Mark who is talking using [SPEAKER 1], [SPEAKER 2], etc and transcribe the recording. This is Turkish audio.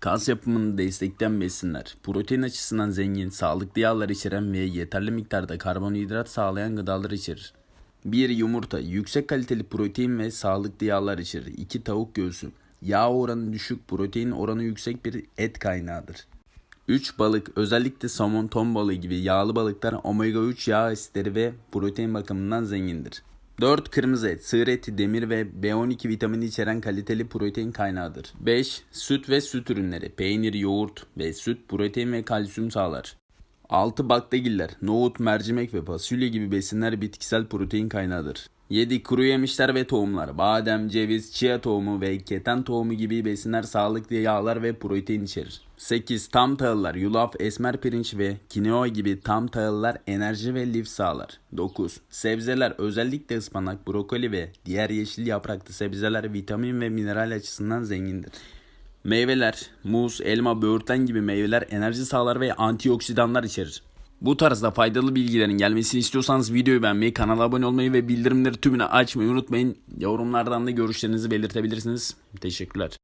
[SPEAKER 1] Kas yapımını destekleyen besinler, protein açısından zengin, sağlıklı yağlar içeren ve yeterli miktarda karbonhidrat sağlayan gıdalar içerir. 1 yumurta, yüksek kaliteli protein ve sağlıklı yağlar içerir. 2 tavuk göğsü, yağ oranı düşük, protein oranı yüksek bir et kaynağıdır. 3 balık, özellikle somon, ton balığı gibi yağlı balıklar omega 3 yağ asitleri ve protein bakımından zengindir. 4 kırmızı et, sığır eti, demir ve B12 vitamini içeren kaliteli protein kaynağıdır. 5 süt ve süt ürünleri, peynir, yoğurt ve süt protein ve kalsiyum sağlar. 6 baklagiller, nohut, mercimek ve fasulye gibi besinler bitkisel protein kaynağıdır. 7 kuru yemişler ve tohumlar, badem, ceviz, chia tohumu ve keten tohumu gibi besinler sağlıklı yağlar ve protein içerir. 8 tam tahıllar, yulaf, esmer pirinç ve kinoa gibi tam tahıllar enerji ve lif sağlar. 9 sebzeler, özellikle ıspanak, brokoli ve diğer yeşil yapraklı sebzeler vitamin ve mineral açısından zengindir. Meyveler, muz, elma, böğürtlen gibi meyveler enerji sağlar ve antioksidanlar içerir. Bu tarzda faydalı bilgilerin gelmesini istiyorsanız videoyu beğenmeyi, kanala abone olmayı ve bildirimleri tümünü açmayı unutmayın. Yorumlardan da görüşlerinizi belirtebilirsiniz. Teşekkürler.